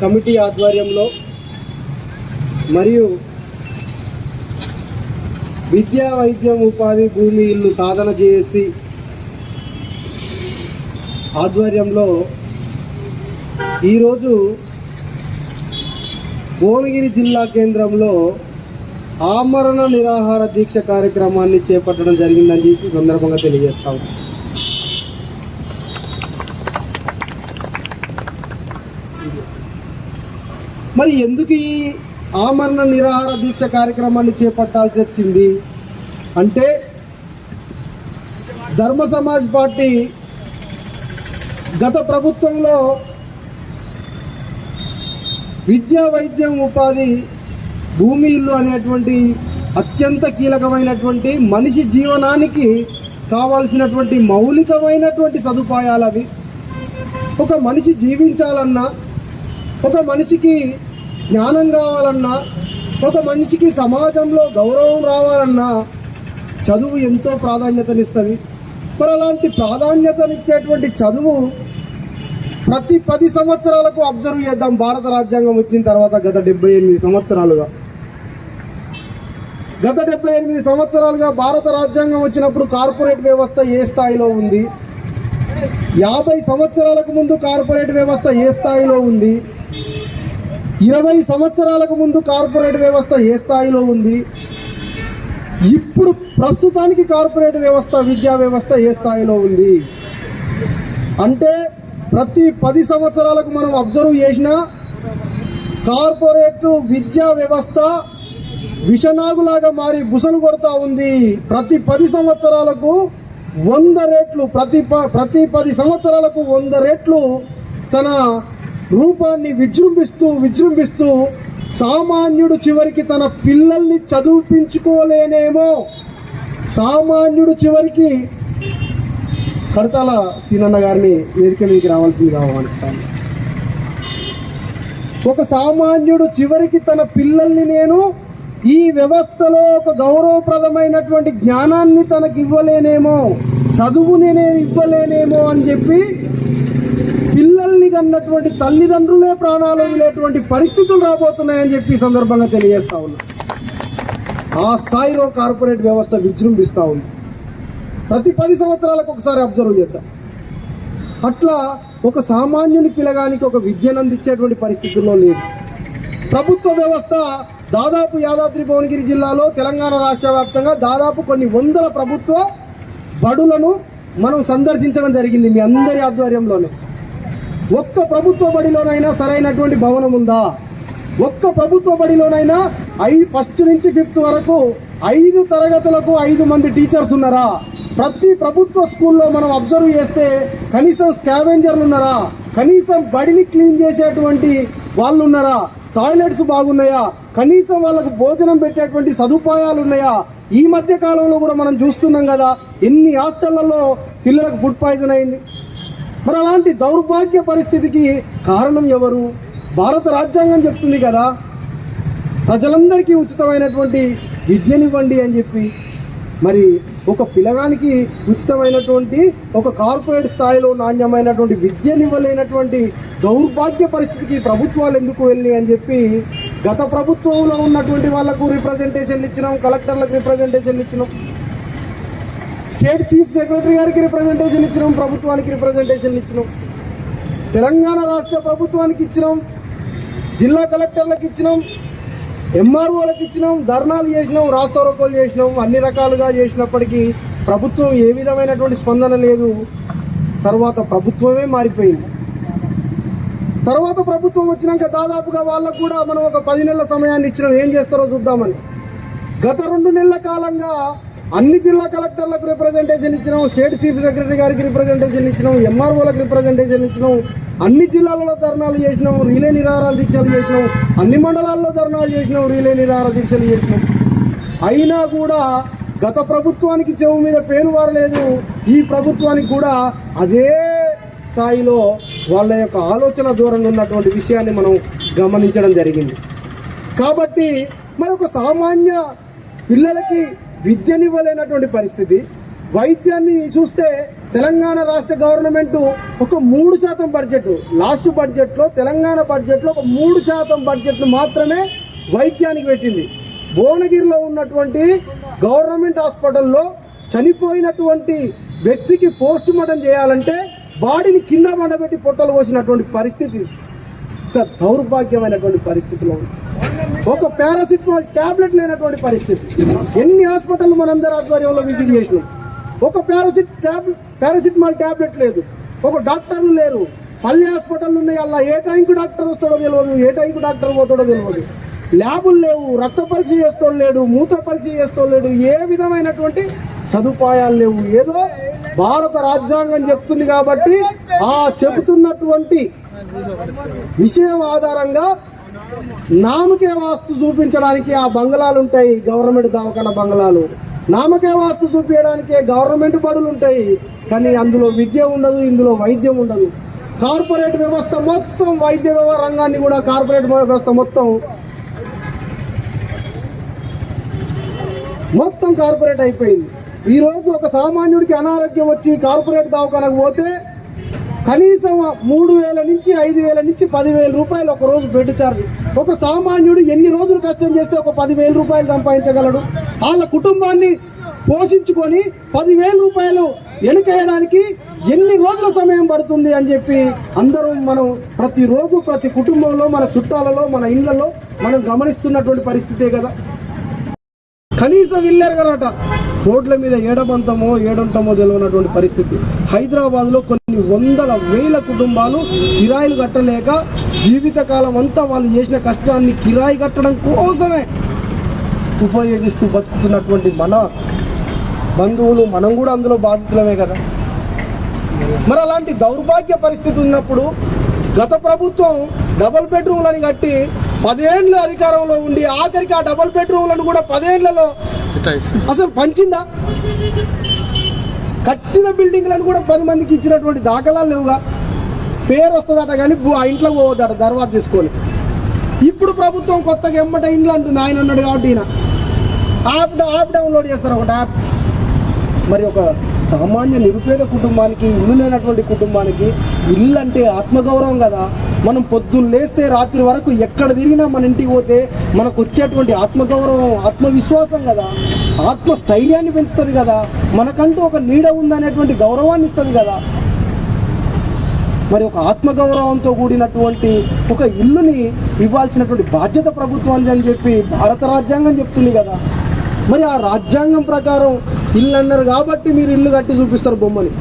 Committee ఆధ్వర్యంలో మరియు విద్యా వైద్యం ఉపాధి భూమి ఇల్లు సాధన చేసి ఆధ్వర్యంలో ఈరోజు భువనగిరి జిల్లా కేంద్రంలో ఆమరణ నిరాహార దీక్ష కార్యక్రమాన్ని చేపట్టడం జరిగిందని చేసి సందర్భంగా తెలియజేస్తాము మరి ఎందుకు ఈ ఆమరణ నిరాహార దీక్ష కార్యక్రమాన్ని చేపట్టాల్సి వచ్చింది? అంటే ధర్మ సమాజ్ పార్టీ గత ప్రభుత్వంలో విద్యా వైద్యం ఉపాధి భూమి ఇల్లు అనేటువంటి అత్యంత కీలకమైనటువంటి మనిషి జీవనానికి కావాల్సినటువంటి మౌలికమైనటువంటి సదుపాయాలు అవి. ఒక మనిషి జీవించాలన్నా ఒక మనిషికి జ్ఞానం కావాలన్నా ఒక మనిషికి సమాజంలో గౌరవం రావాలన్నా చదువు ఎంతో ప్రాధాన్యతనిస్తుంది. మరి అలాంటి ప్రాధాన్యతనిచ్చేటువంటి చదువు ప్రతి పది సంవత్సరాలకు అబ్జర్వ్ చేద్దాం. భారత రాజ్యాంగం వచ్చిన తర్వాత గత డెబ్బై ఎనిమిది సంవత్సరాలుగా. గత డెబ్బై ఎనిమిది సంవత్సరాలుగా భారత రాజ్యాంగం వచ్చినప్పుడు కార్పొరేట్ వ్యవస్థ ఏ స్థాయిలో ఉంది? యాభై సంవత్సరాలకు ముందు కార్పొరేట్ వ్యవస్థ ఏ స్థాయిలో ఉంది? ఇరవై సంవత్సరాలకు ముందు కార్పొరేట్ వ్యవస్థ ఏ స్థాయిలో ఉంది? ఇప్పుడు ప్రస్తుతానికి కార్పొరేట్ వ్యవస్థ విద్యా వ్యవస్థ ఏ స్థాయిలో ఉంది? అంటే ప్రతి పది సంవత్సరాలకు మనం అబ్జర్వ్ చేసిన కార్పొరేట్ విద్యా వ్యవస్థ విషనాగులాగా మారి బుసలు కొడతా ఉంది. ప్రతి పది సంవత్సరాలకు వంద రేట్లు ప్రతి ప- ప్రతి పది సంవత్సరాలకు వంద రేట్లు తన రూపాన్ని విజృంభిస్తూ విజృంభిస్తూ సామాన్యుడు చివరికి తన పిల్లల్ని చదివించుకోలేనేమో. సామాన్యుడు చివరికి కడతాల సీనన్న గారిని వేదిక మీదకి రావాల్సిందిగా ఆహ్వానిస్తాను. ఒక సామాన్యుడు చివరికి తన పిల్లల్ని నేను ఈ వ్యవస్థలో ఒక గౌరవప్రదమైనటువంటి జ్ఞానాన్ని తనకి ఇవ్వలేనేమో చదువుని నేను ఇవ్వలేనేమో అని చెప్పి పిల్లల్ని కన్నటువంటి తల్లిదండ్రులే ప్రాణాలు వదిలేటువంటి పరిస్థితులు రాబోతున్నాయని చెప్పి సందర్భంగా తెలియజేస్తా ఉన్నా. ఆ స్థాయిలో కార్పొరేట్ వ్యవస్థ విజృంభిస్తూ ఉంది. ప్రతి పది సంవత్సరాలకు ఒకసారి అబ్జర్వ్ చేద్దాం. అట్లా ఒక సామాన్యుని పిలగానికి ఒక విద్యను అందించేటువంటి పరిస్థితుల్లో లేదు. ప్రభుత్వ వ్యవస్థ దాదాపు యాదాద్రి భువనగిరి జిల్లాలో తెలంగాణ రాష్ట్ర వ్యాప్తంగా దాదాపు కొన్ని వందల ప్రభుత్వ బడులను మనం సందర్శించడం జరిగింది మీ అందరి ఆధ్వర్యంలోనే. ఒక్క ప్రభుత్వ బడిలోనైనా సరైనటువంటి భవనం ఉందా? ఒక్క ప్రభుత్వ బడిలోనైనా ఐదు ఫస్ట్ నుంచి ఫిఫ్త్ వరకు ఐదు తరగతులకు ఐదు మంది టీచర్స్ ఉన్నారా? ప్రతి ప్రభుత్వ స్కూల్లో మనం అబ్జర్వ్ చేస్తే కనీసం స్కావెంజర్లు ఉన్నారా? కనీసం బడిని క్లీన్ చేసేటువంటి వాళ్ళు ఉన్నారా? టాయిలెట్స్ బాగున్నాయా? కనీసం వాళ్ళకు భోజనం పెట్టేటువంటి సదుపాయాలు ఉన్నాయా? ఈ మధ్య కాలంలో కూడా మనం చూస్తున్నాం కదా ఎన్ని హాస్టళ్ళలో పిల్లలకు ఫుడ్ పాయిజన్ అయింది. మరి అలాంటి దౌర్భాగ్య పరిస్థితికి కారణం ఎవరు? భారత రాజ్యాంగం చెప్తుంది కదా ప్రజలందరికీ ఉచితమైనటువంటి విద్యనివ్వండి అని చెప్పి. మరి ఒక పిల్లగానికి ఉచితమైనటువంటి ఒక కార్పొరేట్ స్థాయిలో నాణ్యమైనటువంటి విద్యనివ్వలేనటువంటి దౌర్భాగ్య పరిస్థితికి ప్రభుత్వాలు ఎందుకు వెళ్ళి అని చెప్పి గత ప్రభుత్వంలో ఉన్నటువంటి వాళ్ళకు రిప్రజెంటేషన్లు ఇచ్చినాం కలెక్టర్లకు రిప్రజెంటేషన్లు ఇచ్చినాం. స్టేట్ చీఫ్ సెక్రటరీ గారికి రిప్రజెంటేషన్ ఇచ్చినాం ప్రభుత్వానికి రిప్రజెంటేషన్ ఇచ్చినాం. తెలంగాణ రాష్ట్ర ప్రభుత్వానికి ఇచ్చినాం జిల్లా కలెక్టర్లకు ఇచ్చినాం ఎంఆర్ఓలకు ఇచ్చినాం ధర్నాలు చేసినాం రాస్తారోకోలు చేసినాం అన్ని రకాలుగా చేసినప్పటికీ ప్రభుత్వం ఏ విధమైనటువంటి స్పందన లేదు. తర్వాత ప్రభుత్వమే మారిపోయింది. తర్వాత ప్రభుత్వం వచ్చినాక దాదాపుగా వాళ్ళకు కూడా మనం ఒక పది నెలల సమయాన్ని ఇచ్చినాం. ఏం చేస్తారో చూద్దామని. గత రెండు నెలల కాలంగా అన్ని జిల్లా కలెక్టర్లకు రిప్రజెంటేషన్ ఇచ్చినాం స్టేట్ చీఫ్ సెక్రటరీ గారికి రిప్రజెంటేషన్ ఇచ్చినాం ఎంఆర్ఓలకు రిప్రజెంటేషన్ ఇచ్చినాం అన్ని జిల్లాలలో ధర్నాలు చేసినాం రీలే నిరాహార దీక్షలు చేసినాం అన్ని మండలాల్లో ధర్నాలు చేసినాం రీలే నిరాహార దీక్షలు చేసినాం. అయినా కూడా గత ప్రభుత్వానికి చెవు మీద పేరు వారలేదు ఈ ప్రభుత్వానికి కూడా అదే స్థాయిలో వాళ్ళ యొక్క ఆలోచన దూరంగా ఉన్నటువంటి విషయాన్ని మనం గమనించడం జరిగింది. కాబట్టి మరి ఒక సామాన్య పిల్లలకి విద్యనివ్వలేనటువంటి పరిస్థితి. వైద్యాన్ని చూస్తే తెలంగాణ రాష్ట్ర గవర్నమెంట్ ఒక మూడు శాతం బడ్జెట్. లాస్ట్ బడ్జెట్లో తెలంగాణ బడ్జెట్లో ఒక మూడు శాతం బడ్జెట్ను మాత్రమే వైద్యానికి పెట్టింది. భువనగిరిలో ఉన్నటువంటి గవర్నమెంట్ హాస్పిటల్లో చనిపోయినటువంటి వ్యక్తికి పోస్ట్ మార్టం చేయాలంటే బాడీని కింద పండబెట్టి పొట్టలు పోసినటువంటి పరిస్థితి. దౌర్భాగ్యమైనటువంటి పరిస్థితిలో ఉంది. ఒక పారాసిటమాల్ టాబ్లెట్ లేనటువంటి పరిస్థితి. ఎన్ని హాస్పిటల్ మనందరి ఆధ్వర్యంలో విజిట్ చేసినాం. ఒక పారాసిట్ టాబ్లెట్ పారాసిటమాల్ ట్యాబ్లెట్ లేదు. ఒక డాక్టర్లు లేరు. పల్లె హాస్పిటల్ ఉన్నాయి అలా. ఏ టైంకు డాక్టర్ వస్తాడో తెలియదు ఏ టైంకు డాక్టర్ పోతాడో తెలియదు ల్యాబులు లేవు. రక్త పరీక్ష చేస్తోడు లేడు. మూత్ర పరీక్ష చేస్తోడు లేడు. ఏ విధమైనటువంటి సదుపాయాలు లేవు. ఏదో భారత రాజ్యాంగం చెప్తుంది కాబట్టి ఆ చెబుతున్నటువంటి విషయం ఆధారంగా నామకే వాస్తు చూపించడానికి ఆ బంగ్లాలు ఉంటాయి గవర్నమెంట్ దవాఖాన బంగ్లాలు. నామకే వాస్తు చూపించడానికి గవర్నమెంట్ బడులు ఉంటాయి కానీ అందులో విద్య ఉండదు ఇందులో వైద్యం ఉండదు. కార్పొరేట్ వ్యవస్థ మొత్తం వైద్య రంగాన్ని కూడా కార్పొరేట్ వ్యవస్థ మొత్తం మొత్తం కార్పొరేట్ అయిపోయింది. ఈరోజు ఒక సామాన్యుడికి అనారోగ్యం వచ్చి కార్పొరేట్ దవాఖానకు పోతే కనీసం మూడు వేల నుంచి ఐదు వేల నుంచి పదివేల రూపాయలు ఒక రోజు బెడ్ ఛార్జ్. ఒక సామాన్యుడు ఎన్ని రోజులు కష్టం చేస్తే ఒక పదివేల రూపాయలు సంపాదించగలడు? వాళ్ళ కుటుంబాన్ని పోషించుకొని పదివేల రూపాయలు వెనుకేయడానికి ఎన్ని రోజుల సమయం పడుతుంది అని చెప్పి అందరూ మనం ప్రతిరోజు ప్రతి కుటుంబంలో మన చుట్టాలలో మన ఇళ్ళలో మనం గమనిస్తున్నటువంటి పరిస్థితే కదా. కనీసం వెళ్ళారు కదట రోడ్ల మీద ఏడబంతమో ఏడుంటామో తెలియనటువంటి పరిస్థితి. హైదరాబాద్లో కొన్ని వందల వేల కుటుంబాలు కిరాయిలు కట్టలేక జీవితకాలం అంతా వాళ్ళు చేసిన కష్టాన్ని కిరాయి కట్టడం కోసమే ఉపయోగిస్తూ బతుకుతున్నటువంటి మన బంధువులు మనం కూడా అందులో బాధితులమే కదా. మరి అలాంటి దౌర్భాగ్య పరిస్థితి ఉన్నప్పుడు గత ప్రభుత్వం డబుల్ బెడ్రూమ్లని కట్టి పదేళ్ళు అధికారంలో ఉండి ఆఖరికి ఆ డబుల్ బెడ్రూమ్లను కూడా పదేళ్ళలో అసలు పంచిందా? కట్టిన బిల్డింగ్లను కూడా పది మందికి ఇచ్చినటువంటి దాఖలాలు లేవుగా. పేరు వస్తుందట కానీ ఆ ఇంట్లో పోవద్దట తర్వాత తీసుకొని. ఇప్పుడు ప్రభుత్వం కొత్తగా ఎమ్మట ఇండ్లు అంటుంది ఆయన అన్నాడు కాబట్టి ఈయన. యాప్ యాప్ డౌన్లోడ్ చేస్తారు ఒకటి యాప్ మరి ఒక సామాన్య నిరుపేద కుటుంబానికి ఇల్లు లేనటువంటి కుటుంబానికి ఇల్లు అంటే ఆత్మగౌరవం కదా. మనం పొద్దున్న లేస్తే రాత్రి వరకు ఎక్కడ తిరిగినా మన ఇంటికి పోతే మనకు వచ్చేటువంటి ఆత్మగౌరవం ఆత్మవిశ్వాసం కదా. ఆత్మస్థైర్యాన్ని పెంచుతుంది కదా. మనకంటూ ఒక నీడ ఉందనేటువంటి గౌరవాన్ని ఇస్తుంది కదా. మరి ఒక ఆత్మగౌరవంతో కూడినటువంటి ఒక ఇల్లుని ఇవ్వాల్సినటువంటి బాధ్యత ప్రభుత్వానికి అని చెప్పి భారత రాజ్యాంగం చెప్తుంది కదా. మరి ఆ రాజ్యాంగం ప్రకారం ఇల్లు అన్నారు కాబట్టి మీరు ఇల్లు కట్టి చూపిస్తారు బొమ్మని.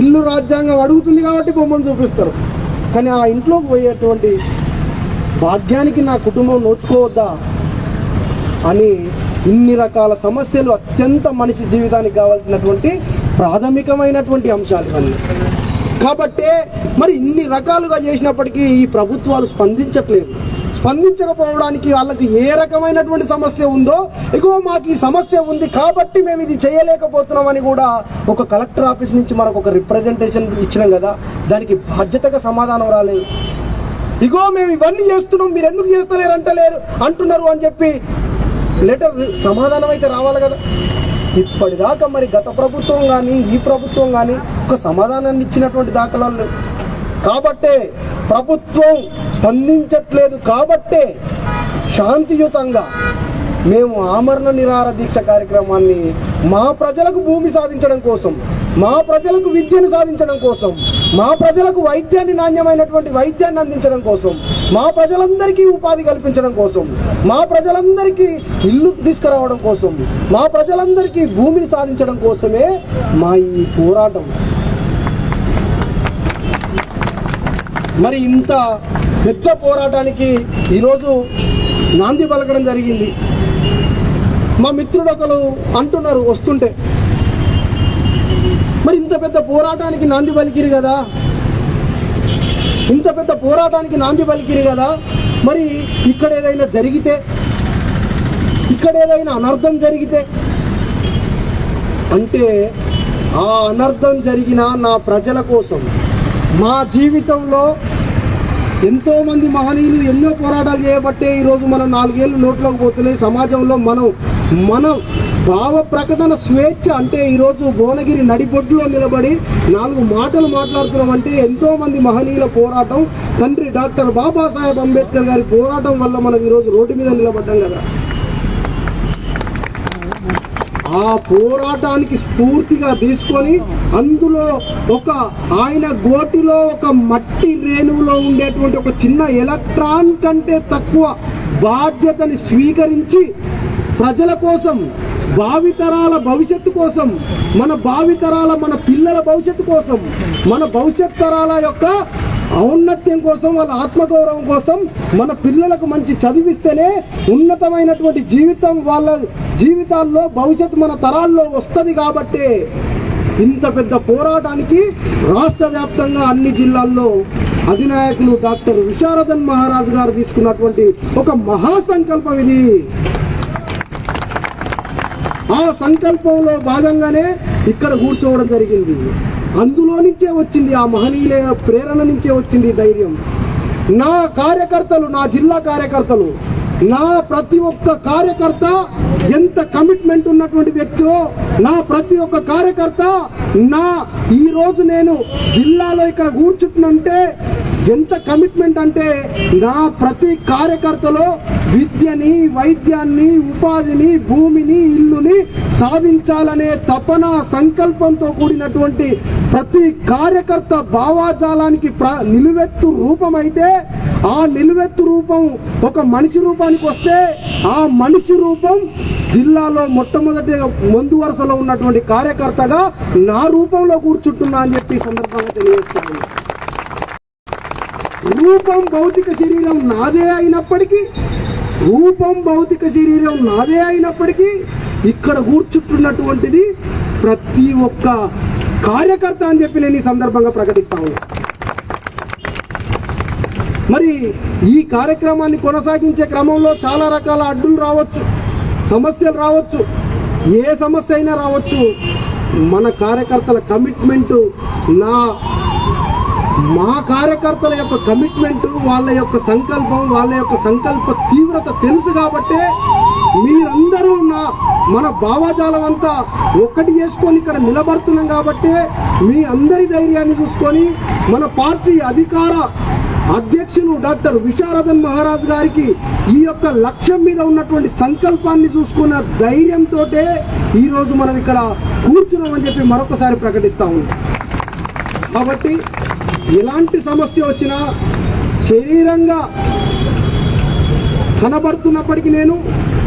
ఇల్లు రాజ్యాంగం అడుగుతుంది కాబట్టి బొమ్మను చూపిస్తారు. కానీ ఆ ఇంట్లోకి పోయేటువంటి భాగ్యానికి నా కుటుంబం నోచుకోవద్దా అని ఇన్ని రకాల సమస్యలు అత్యంత మనిషి జీవితానికి కావాల్సినటువంటి ప్రాథమికమైనటువంటి అంశాలు అన్నీ కాబట్టే మరి ఇన్ని రకాలుగా చేసినప్పటికీ ఈ ప్రభుత్వాలు స్పందించట్లేదు. స్పందించకపోవడానికి వాళ్ళకి ఏ రకమైనటువంటి సమస్య ఉందో ఇగో మాకు ఈ సమస్య ఉంది కాబట్టి మేము ఇది చేయలేకపోతున్నామని కూడా ఒక కలెక్టర్ ఆఫీస్ నుంచి మనకు ఒక రిప్రజెంటేషన్ ఇచ్చినాం కదా దానికి బాధ్యతగా సమాధానం రాలేదు. ఇగో మేము ఇవన్నీ చేస్తున్నాం మీరు ఎందుకు చేస్తలేరు అంటలేరు అంటున్నారు అని చెప్పి లెటర్ సమాధానం అయితే రావాలి కదా. ఇప్పటిదాకా మరి గత ప్రభుత్వం కానీ ఈ ప్రభుత్వం కానీ ఒక సమాధానాన్ని ఇచ్చినటువంటి దాఖలాలు కాబట్టే ప్రభుత్వం స్పందించట్లేదు కాబట్టే శాంతియుతంగా మేము ఆమరణ నిరార దీక్ష కార్యక్రమాన్ని మా ప్రజలకు భూమి సాధించడం కోసం మా ప్రజలకు విద్యను సాధించడం కోసం మా ప్రజలకు వైద్యాన్ని నాణ్యమైనటువంటి వైద్యాన్ని అందించడం కోసం మా ప్రజలందరికీ ఉపాధి కల్పించడం కోసం మా ప్రజలందరికీ ఇల్లు తీసుకురావడం కోసం మా ప్రజలందరికీ భూమిని సాధించడం కోసమే మా ఈ పోరాటం. మరి ఇంత పెద్ద పోరాటానికి ఈరోజు నాంది పలకడం జరిగింది. మా మిత్రుడు ఒకరు అంటున్నారు వస్తుంటే మరి ఇంత పెద్ద పోరాటానికి నాంది పలికిరు కదా? ఇంత పెద్ద పోరాటానికి నాంది పలికిరు కదా? మరి ఇక్కడ ఏదైనా జరిగితే ఇక్కడ ఏదైనా అనర్థం జరిగితే? అంటే ఆ అనర్థం జరిగిన నా ప్రజల కోసం మా జీవితంలో ఎంతో మంది మహనీయులు ఎన్నో పోరాటాలు చేయబట్టే ఈరోజు మనం నాలుగేళ్ళు నోట్లోకి పోతున్నాయి. సమాజంలో మనం మనం భావ ప్రకటన స్వేచ్ఛ అంటే ఈరోజు భువనగిరి నడిబొడ్డులో నిలబడి నాలుగు మాటలు మాట్లాడుతున్నామంటే ఎంతో మంది మహనీయుల పోరాటం. తండ్రి డాక్టర్ బాబాసాహెబ్ అంబేద్కర్ గారి పోరాటం వల్ల మనం ఈరోజు రోడ్డు మీద నిలబడ్డాం కదా. ఆ పోరాటానికి స్ఫూర్తిగా తీసుకొని అందులో ఒక ఆయన గోటిలో ఒక మట్టి రేణువులో ఉండేటువంటి ఒక చిన్న ఎలక్ట్రాన్ కంటే తక్కువ బాధ్యతని స్వీకరించి ప్రజల కోసం భావితరాల భవిష్యత్తు కోసం మన భావితరాల మన పిల్లల భవిష్యత్తు కోసం మన భవిష్యత్ తరాల యొక్క ఔన్నత్యం కోసం వాళ్ళ ఆత్మగౌరవం కోసం మన పిల్లలకు మంచి చదివిస్తేనే ఉన్నతమైనటువంటి జీవితం వాళ్ళ జీవితాల్లో భవిష్యత్తు మన తరాల్లో వస్తుంది కాబట్టే ఇంత పెద్ద పోరాటానికి రాష్ట్ర వ్యాప్తంగా అన్ని జిల్లాల్లో అధినాయకులు డాక్టర్ విశారదన్ మహారాజు గారు తీసుకున్నటువంటి ఒక మహాసంకల్పం ఇది. ఆ సంకల్పంలో భాగంగానే ఇక్కడ కూర్చోవడం జరిగింది. అందులో నుంచే వచ్చింది ఆ మహనీయుల ప్రేరణ నుంచే వచ్చింది ధైర్యం. నా కార్యకర్తలు నా జిల్లా కార్యకర్తలు నా ప్రతి ఒక్క కార్యకర్త ఎంత కమిట్మెంట్ ఉన్నటువంటి వ్యక్తియో నా ప్రతి ఒక్క కార్యకర్త నా ఈ రోజు నేను జిల్లాలో ఇక్కడ కూర్చుంటున్నంటే ఎంత కమిట్మెంట్ అంటే నా ప్రతి కార్యకర్తలో విద్యని వైద్యాన్ని ఉపాధిని భూమిని ఇల్లుని సాధించాలనే తపన సంకల్పంతో కూడినటువంటి ప్రతి కార్యకర్త భావాజాలానికి ప్ర నిలువెత్తు అయితే ఆ నిలువెత్తు రూపం ఒక మనిషి రూపానికి వస్తే ఆ మనిషి రూపం జిల్లాలో మొట్టమొదటి ముందు వరుసలో ఉన్నటువంటి కార్యకర్తగా నా రూపంలో కూర్చుంటున్నా అని చెప్పి సందర్భంగా తెలియజేస్తాను రూపం భౌతిక శరీరం నాదే అయినప్పటికీ రూపం భౌతిక శరీరం నాదే అయినప్పటికీ ఇక్కడ కూర్చుంటున్నటువంటిది ప్రతి ఒక్క కార్యకర్త అని చెప్పి నేను ఈ సందర్భంగా ప్రకటిస్తా ఉన్నా. మరి ఈ కార్యక్రమాన్ని కొనసాగించే క్రమంలో చాలా రకాల అడ్డులు రావచ్చు సమస్యలు రావచ్చు ఏ సమస్య అయినా రావచ్చు. మన కార్యకర్తల కమిట్మెంట్ నా మా కార్యకర్తల యొక్క కమిట్మెంట్ వాళ్ళ యొక్క సంకల్పం వాళ్ళ యొక్క సంకల్ప తీవ్రత తెలుసు కాబట్టే మీరందరూ నా మన భావజాలం అంతా ఒక్కటి చేసుకొని ఇక్కడ నిలబడుతున్నాం కాబట్టే మీ అందరి ధైర్యాన్ని చూసుకొని మన పార్టీ అధికార అధ్యక్షులు డాక్టర్ విశారదన్ మహారాజ్ గారికి ఈ యొక్క లక్ష్యం మీద ఉన్నటువంటి సంకల్పాన్ని చూసుకున్న ధైర్యంతో ఈరోజు మనం ఇక్కడ కూర్చున్నామని చెప్పి మరొకసారి ప్రకటిస్తా ఉన్నాం. కాబట్టి ఎలాంటి సమస్య వచ్చినా శరీరంగా కనబడుతున్నప్పటికీ నేను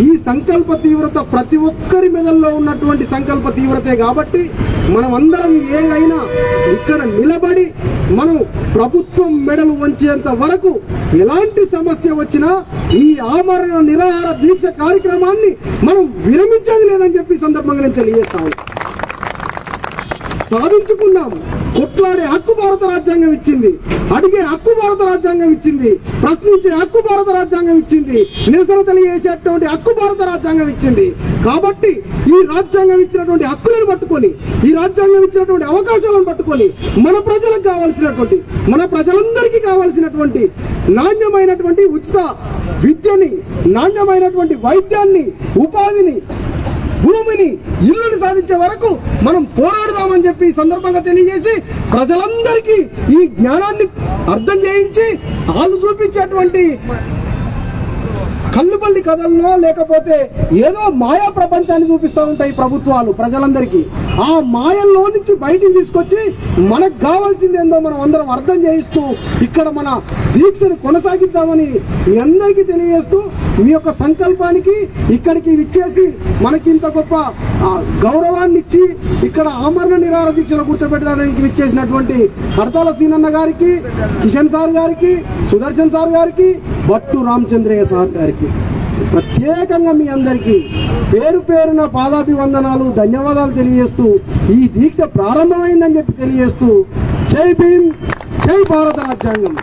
ఈ సంకల్ప తీవ్రత ప్రతి ఒక్కరి మెదల్లో ఉన్నటువంటి సంకల్ప తీవ్రతే కాబట్టి మనం అందరం ఏదైనా ఇక్కడ నిలబడి మనం ప్రభుత్వం మెడలు వంచేంత వరకు ఎలాంటి సమస్య వచ్చినా ఈ ఆమరణ నిరాహార దీక్ష కార్యక్రమాన్ని మనం విరమించేది లేదని చెప్పి సందర్భంగా నేను తెలియజేస్తాను సాధించుకున్నాం. కొట్లాడే హక్కు భారత రాజ్యాంగం ఇచ్చింది. అడిగే హక్కు భారత రాజ్యాంగం ఇచ్చింది. ప్రశ్నించే హక్కు భారత రాజ్యాంగం ఇచ్చింది. నిరసన తెలియజేసేటువంటి హక్కు భారత రాజ్యాంగం ఇచ్చింది. కాబట్టి ఈ రాజ్యాంగం ఇచ్చినటువంటి హక్కులను పట్టుకొని ఈ రాజ్యాంగం ఇచ్చినటువంటి అవకాశాలను పట్టుకొని మన ప్రజలకు కావాల్సినటువంటి మన ప్రజలందరికీ కావాల్సినటువంటి నాణ్యమైనటువంటి ఉచిత విద్యని నాణ్యమైనటువంటి వైద్యాన్ని ఉపాధిని భూమిని ఇల్లుని సాధించే వరకు మనం పోరాడదామని చెప్పి ఈ సందర్భంగా తెలియజేసి ప్రజలందరికీ ఈ జ్ఞానాన్ని అర్థం చేయించి వాళ్ళు చూపించేటువంటి కల్లుబల్లి కథల్లో లేకపోతే ఏదో మాయా ప్రపంచాన్ని చూపిస్తూ ఉంటాయి ప్రభుత్వాలు ప్రజలందరికీ. ఆ మాయల్లో నుంచి బయటికి తీసుకొచ్చి మనకు కావాల్సింది ఏందో మనం అందరం అర్థం చేయిస్తూ ఇక్కడ మన దీక్షను కొనసాగిద్దామని మీ అందరికీ తెలియజేస్తూ మీ యొక్క సంకల్పానికి ఇక్కడికి ఇచ్చేసి మనకి ఇంత గొప్ప గౌరవాన్ని ఇచ్చి ఇక్కడ ఆమరణ నిరాహార దీక్షలో కూర్చోబెట్టడానికి ఇచ్చేసినటువంటి హర్తాల సీనన్న గారికి కిషన్ సార్ గారికి సుదర్శన్ సార్ గారికి భట్టు రామచంద్రయ్య సార్ గారికి. ప్రత్యేకంగా మీ అందరికీ పేరు పేరున పాదాభివందనాలు ధన్యవాదాలు తెలియజేస్తూ ఈ దీక్ష ప్రారంభమైందని చెప్పి తెలియజేస్తూ జై భీమ్ జై భారత రాజ్యాంగం.